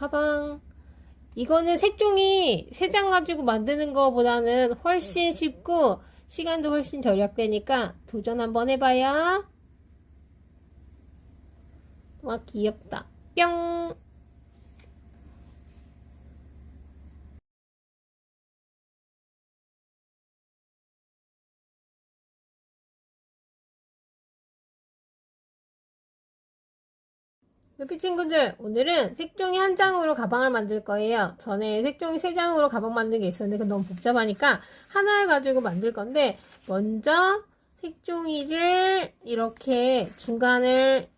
가방. 이거는 색종이 세 장 가지고 만드는 거보다는 훨씬 쉽고 시간도 훨씬 절약되니까 도전 한번 해봐요. 와 귀엽다. 뿅. 옆에 친구들, 오늘은 색종이 한 장으로 가방을 만들 거예요. 전에 색종이 세 장으로 가방 만든 게 있었는데 그건 너무 복잡하니까 하나를 가지고 만들 건데 먼저 색종이를 이렇게 중간을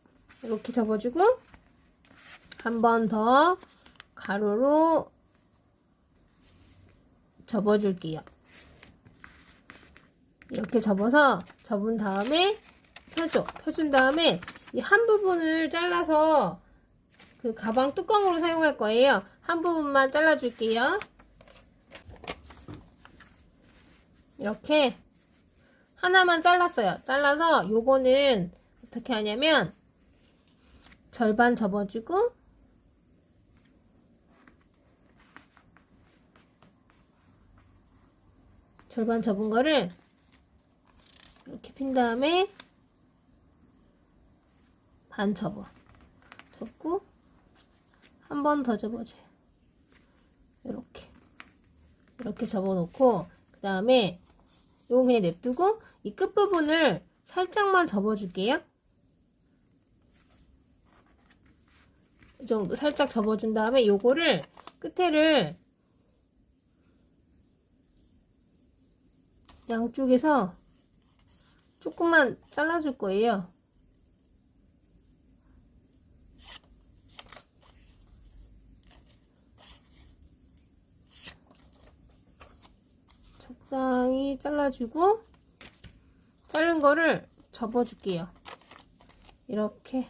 이렇게 접어주고 한 번 더 가로로 접어줄게요. 이렇게 접어서 접은 다음에 펴줘. 펴준 다음에 이 한 부분을 잘라서 그 가방 뚜껑으로 사용할 거예요. 한 부분만 잘라줄게요. 이렇게 하나만 잘랐어요. 잘라서 요거는 어떻게 하냐면 절반 접어주고 절반 접은 거를 이렇게 핀 다음에 반 접어. 접고 한 번 더 접어줘요. 이렇게 이렇게 접어놓고 그 다음에 요거 그냥 냅두고 이 끝부분을 살짝만 접어줄게요. 이 정도 살짝 접어준 다음에 요거를 끝에를 양쪽에서 조금만 잘라줄 거예요. 적당히 잘라주고 자른 거를 접어줄게요. 이렇게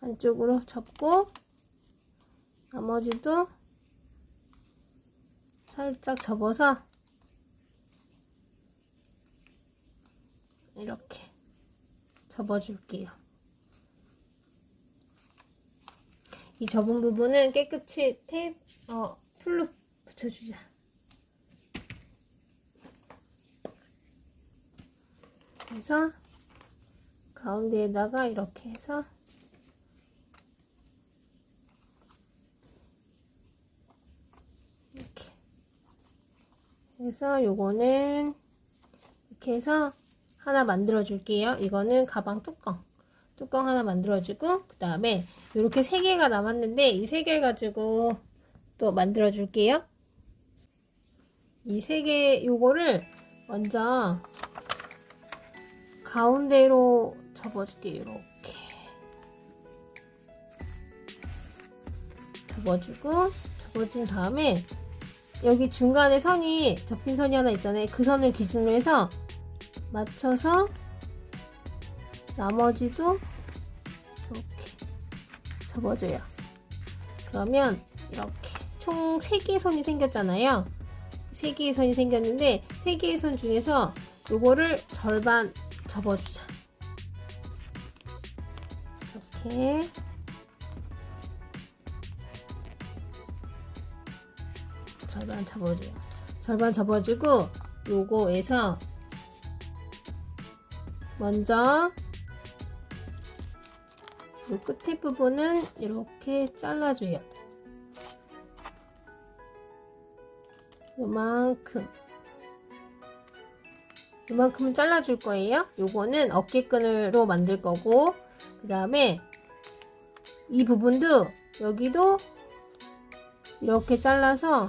안쪽으로 접고 나머지도 살짝 접어서 이렇게 접어줄게요. 이 접은 부분은 깨끗이 테이프, 어, 풀로 붙여주자. 그래서 가운데에다가 이렇게 해서 이렇게 해서 요거는 이렇게 해서 하나 만들어 줄게요. 이거는 가방 뚜껑. 뚜껑 하나 만들어 주고 그 다음에 이렇게 세 개가 남았는데 이 세 개를 가지고 또 만들어 줄게요. 이 세 개 요거를 먼저 가운데로 접어줄게요. 이렇게 접어주고 접어준 다음에 여기 중간에 선이 접힌 선이 하나 있잖아요. 그 선을 기준으로 해서 맞춰서 나머지도 이렇게 접어줘요. 그러면 이렇게 총 3개의 선이 생겼잖아요. 3개의 선이 생겼는데 3개의 선 중에서 요거를 절반 접어주자. 이렇게 절반 접어줘요. 절반 접어주고 요거에서 먼저 이 끝에 부분은 이렇게 잘라줘요. 요만큼 요만큼은 잘라줄 거예요. 요거는 어깨끈으로 만들 거고 그 다음에 이 부분도 여기도 이렇게 잘라서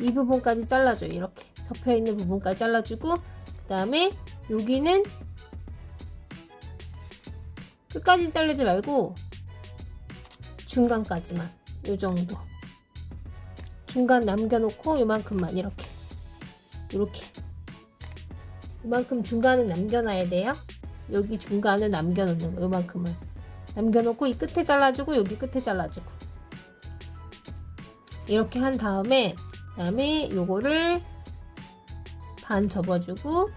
이 부분까지 잘라줘요. 이렇게 접혀 있는 부분까지 잘라주고 그 다음에 여기는 끝까지 자르지 말고 중간까지만 요 정도 중간 남겨놓고 요만큼만 이렇게 이렇게. 요만큼 중간은 남겨놔야 돼요. 여기 중간은 남겨놓는 거 요만큼을. 남겨놓고 이 끝에 잘라주고 여기 끝에 잘라주고. 이렇게 한 다음에 그다음에 요거를 반 접어주고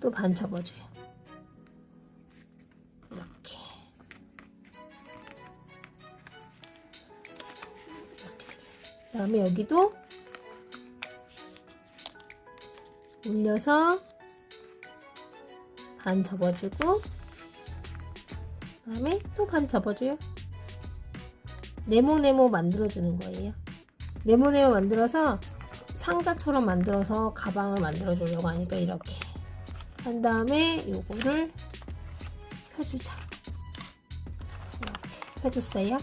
또 반 접어줘요. 그 다음에 여기도 올려서 반 접어주고 그 다음에 또 반 접어줘요. 네모네모 만들어주는 거예요. 네모네모 만들어서 상자처럼 만들어서 가방을 만들어 주려고 하니까 이렇게. 한 다음에 요거를 펴주자. 이렇게 펴줬어요.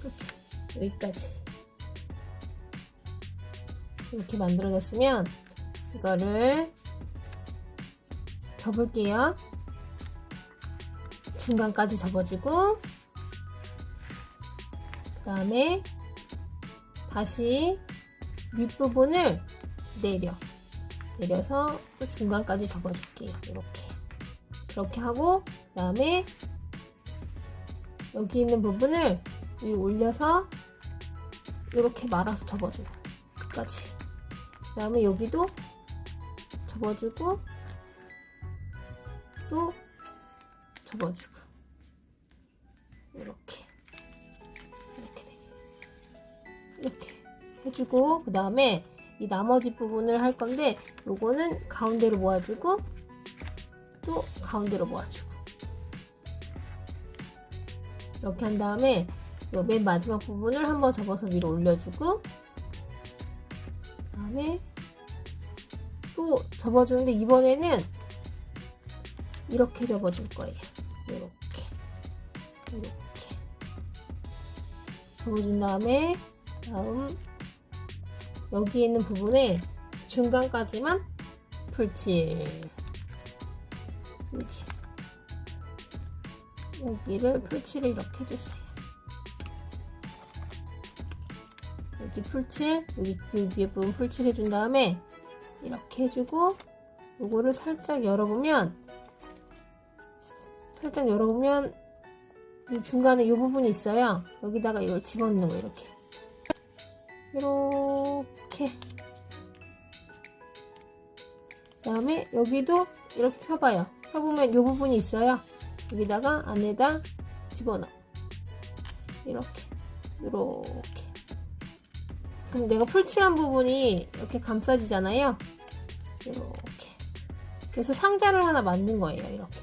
이렇게. 여기까지 이렇게 만들어졌으면 이거를 접을게요. 중간까지 접어주고 그 다음에 다시 윗부분을 내려. 내려서 또 중간까지 접어줄게요. 이렇게. 그렇게 하고 그 다음에 여기 있는 부분을 위로 올려서 이렇게 말아서 접어줘요. 끝까지 그 다음에 여기도 접어주고 또 접어주고. 이렇게. 이렇게 되게. 이렇게 해주고 그 다음에 이 나머지 부분을 할 건데 요거는 가운데로 모아주고 또 가운데로 모아주고. 이렇게 한 다음에 요맨 마지막 부분을 한번 접어서 위로 올려주고 그 다음에 또 접어주는데 이번에는 이렇게 접어줄 거예요. 이렇게. 이렇게. 접어준 다음에 다음 여기 있는 부분에 중간까지만 풀칠. 여기 여기를 풀칠을 이렇게 해주세요 여기 풀칠 여기 요 위에 부분 풀칠 해준 다음에 이렇게 해주고 요거를 살짝 열어보면 살짝 열어보면 이 중간에 이 부분이 있어요. 여기다가 이걸 집어넣는 거 이렇게. 이렇게. 그다음에 여기도 이렇게 펴봐요. 펴보면 이 부분이 있어요. 여기다가 안에다 집어넣어. 이렇게. 이렇게 그럼 내가 풀칠한 부분이 이렇게 감싸지잖아요? 이렇게. 그래서 상자를 하나 만든 거예요 이렇게.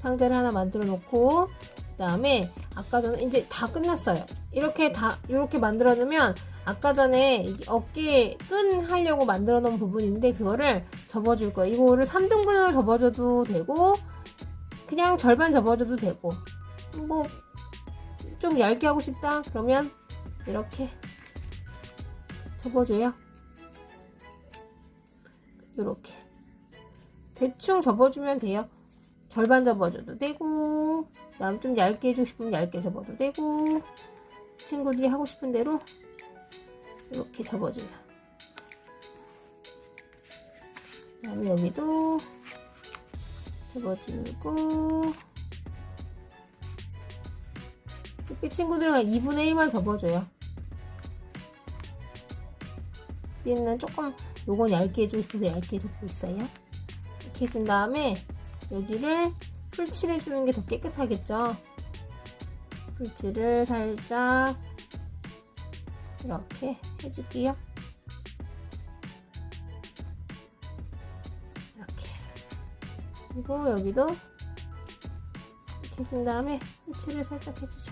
상자를 하나 만들어 놓고 그 다음에 아까 전에 이제 다 끝났어요. 이렇게 다 이렇게 만들어 놓으면 아까 전에 이 어깨 끈 하려고 만들어 놓은 부분인데 그거를 접어 줄 거예요. 이거를 3등분을 접어 줘도 되고 그냥 절반 접어 줘도 되고. 뭐 좀 얇게 하고 싶다? 그러면 이렇게 접어줘요. 이렇게 대충 접어주면 돼요. 절반 접어줘도 되고 그다음 좀 얇게 해주고 싶으면 얇게 접어도 되고 친구들이 하고 싶은 대로 이렇게 접어줘요 그다음에 여기도 접어주고 이 친구들은 2분의 1만 접어줘요 얘는 조금 요건 얇게 해주고 싶어서 얇게 접고 있어요. 이렇게 해준 다음에 여기를 풀칠해 주는 게 더 깨끗하겠죠? 풀칠을 살짝 이렇게 해줄게요. 이렇게. 그리고 여기도 이렇게 해준 다음에 풀칠을 살짝 해주자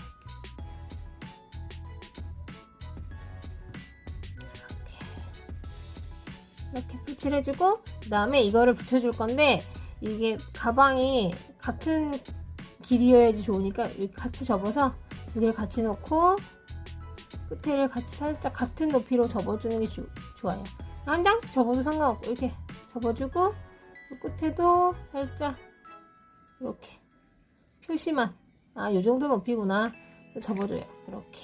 칠해주고 그 다음에 이거를 붙여줄 건데 이게 가방이 같은 길이여야지 좋으니까 같이 접어서 두 개를 같이 놓고 끝에를 같이 살짝 같은 높이로 접어주는 게 주, 좋아요. 한 장씩 접어도 상관없고 이렇게 접어주고 끝에도 살짝 이렇게 표시만. 아, 요 정도 높이구나. 접어줘요. 이렇게.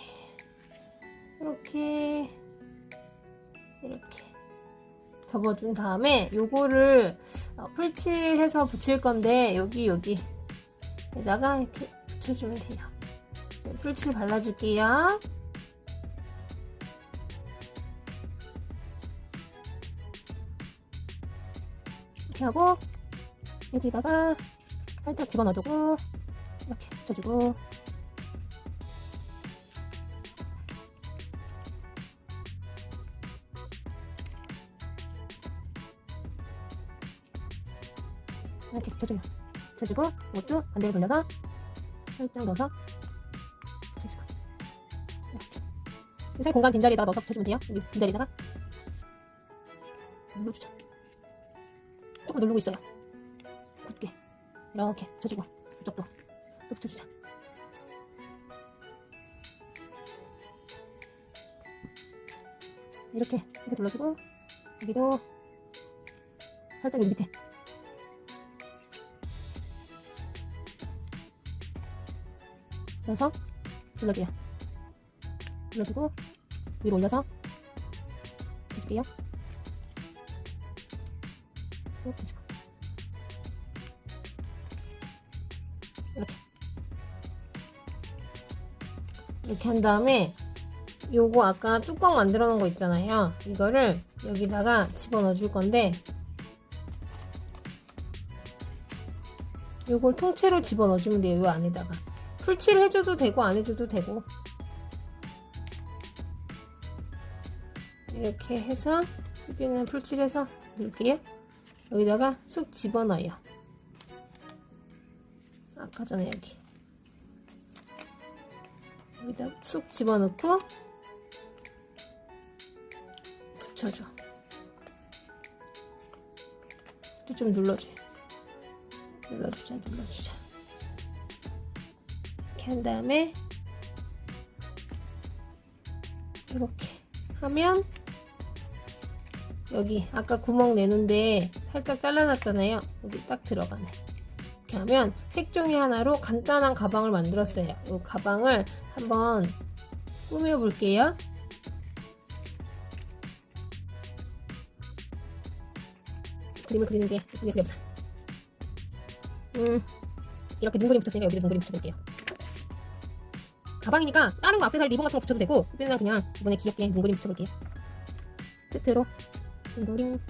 이렇게. 이렇게 접어준 다음에 요거를 어, 풀칠해서 붙일 건데 여기 여기 에다가 이렇게 붙여주면 돼요. 풀칠 발라줄게요. 이렇게 하고 여기다가 살짝 집어넣어주고 이렇게 붙여주고 이렇게 붙여줘요. 붙여주고 이것도 반대로 돌려서 살짝 넣어서 붙여주고 이렇게 새 공간 빈자리에다가 넣어서 붙여주면 돼요. 여기 빈자리에다가 눌러주자. 조금 누르고 있어요. 굳게 이렇게 붙여주고 이쪽도 또 붙여주자. 이렇게 이렇게 눌러주고 여기도 살짝 여기 밑에 그래서 눌러줘요. 눌러주고 위로 올려서 해줄게요. 또 해주고. 이렇게 이렇게 한 다음에 요거 아까 뚜껑 만들어 놓은 거 있잖아요. 이거를 여기다가 집어넣어 줄 건데 요걸 통째로 집어넣어 주면 돼요. 요 안에다가. 풀칠을 해줘도 되고 안 해줘도 되고. 이렇게 해서 여기는 풀칠해서 넣을게요. 여기다가 쑥 집어넣어요. 아까 전에 여기. 여기다 쑥 집어넣고 붙여줘. 또 좀 눌러줘 눌러주자 눌러주자 이렇게 한 다음에 이렇게 하면 여기 아까 구멍 내는데 살짝 잘라놨잖아요. 여기 딱 들어가네. 이렇게 하면 색종이 하나로 간단한 가방을 만들었어요. 이 가방을 한번 꾸며 볼게요. 그림을 그리는 게 예쁘게 그려봐. 음, 이렇게 눈그림 붙였으니까 여기도 눈그림 붙여볼게요. 가방이니까 다른 거 액세서리 리본 같은 거 붙여도 되고 그냥 그냥 이번에 귀엽게 눈그림 붙여볼게요. 끝으로 눈그림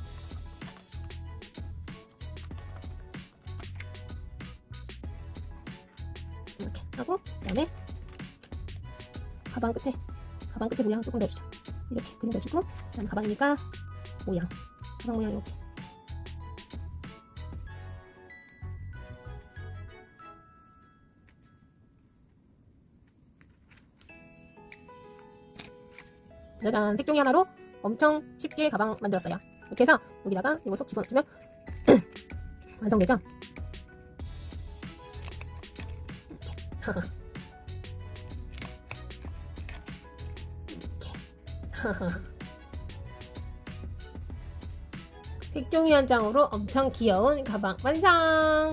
이렇게 하고 그다음에 가방 끝에 가방 끝에 모양 조금 넣어주자. 이렇게 그림 넣어주고 그다음 가방이니까 모양 가방 모양 이렇게 짜잔 색종이 하나로 엄청 쉽게 가방 만들었어요 이렇게 해서 여기다가 이거 쏙 집어넣으면 완성되죠? 이렇게 색종이 한 장으로 엄청 귀여운 가방 완성